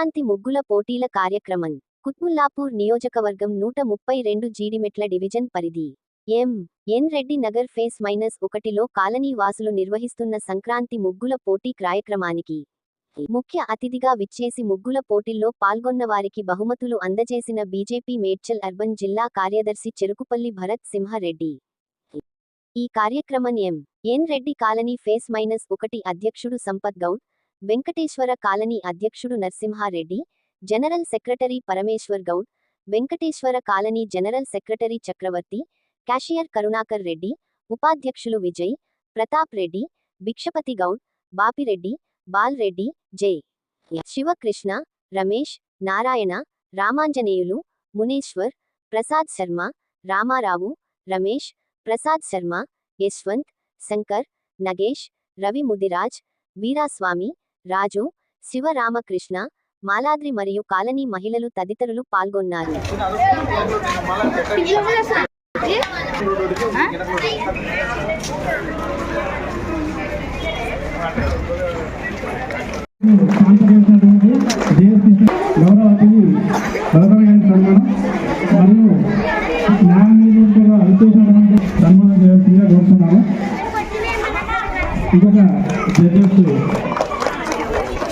సంక్రాంతి ముగ్గుల పోటీల కార్యక్రమం. కుత్ముల్లాపూర్ నియోజకవర్గం నూట ముప్పై రెండు జీడిమెట్ల డివిజన్ పరిధి. M. N. Reddy Nagar phase minus ఒకటిలో కాలనీ వాసులు నిర్వహిస్తున్న సంక్రాంతి ముగ్గుల పోటీ కార్యక్రమానికి ముఖ్య అతిథిగా విచ్చేసి ముగ్గుల పోటీల్లో పాల్గొన్న వారికి బహుమతులు అందజేసిన బీజేపీ మేడ్చల్ అర్బన్ జిల్లా కార్యదర్శి చెరుకుపల్లి భరత్ సింహారెడ్డి. ఈ కార్యక్రమం M. N. Reddy colony phase minus ఒకటి అధ్యక్షుడు సంపత్ గౌడ్ వెంకటేశ్వర కాలనీ అధ్యక్షుడు Narasimhareddy general secretary Parameshwar Goud Venkateswara colony general secretary Chakravarthi cashier Karunakar Reddy ఉపాధ్యక్షులు విజయ్ ప్రతాప్ రెడ్డి భిక్షపతి గౌడ్ బాపిరెడ్డి బాల్రెడ్డి జై. శివకృష్ణ రమేష్ నారాయణ రామాంజనేయులు మునేశ్వర్ ప్రసాద్ శర్మ రామారావు రమేష్ ప్రసాద్ శర్మ యశ్వంత్ శంకర్ నగేష్ రవి ముదిరాజ్ వీరాస్వామి రాజు శివరామకృష్ణ మాలాద్రి మరియు కాలనీ మహిళలు తదితరులు పాల్గొన్నారు. అల్పేసినటువంటి సన్మానం చేయాల్సిందిగా ఇంకొక జడ్జెస్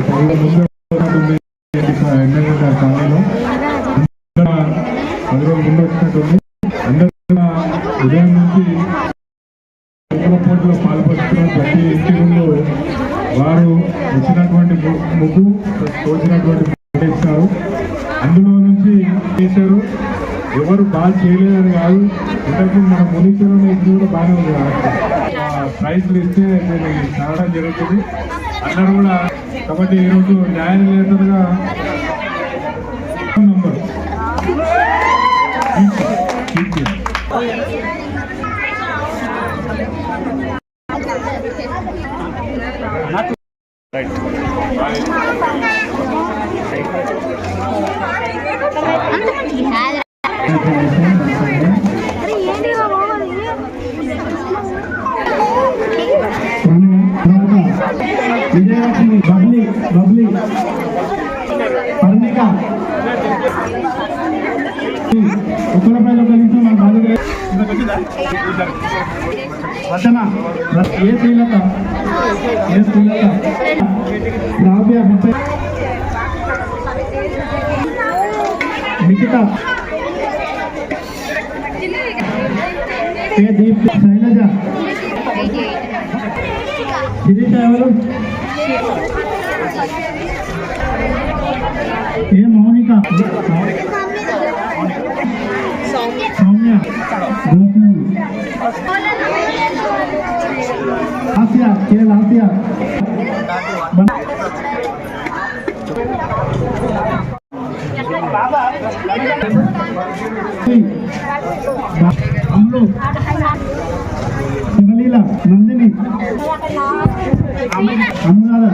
పండుగ ముందు ఎమ్మెల్యే గారి పది రోజుల ముందు వచ్చినట్టుంది అందరూ ఉదయం నుంచి పోటీలో ప్రతి ఇంటి ముందు వారు వచ్చినటువంటి ముగ్గు తోచినటువంటి అందులో నుంచి చేశారు ఎవరు బాగా చేయలేదని కాదు. ఇంతకు మన మునీశ్వరం ఇది కూడా బాగానే ఉంది. ప్రైజ్లు ఇస్తే నేను చదవడం జరుగుతుంది. అందరూ కూడా కాబట్టి ఈరోజు న్యాయం నిలేతలుగా నంబర్. విజయలక్ష్మి బబ్లీ బబ్లీ పర్ణిక ఉత్తరప్రదేశ్ ఒక నిమిషం మన బాధ్యత రచన ఏ శ్రీలత ఏ శ్రీలత రావ్య మిగతా কে দীপ সাইনাজা দিদি চাই বলো। এ মৌনিকা সৌম্যা গোপু লাফিয়া কে লাফিয়া అమ్ములు శివలీల నందిని అనురాధ.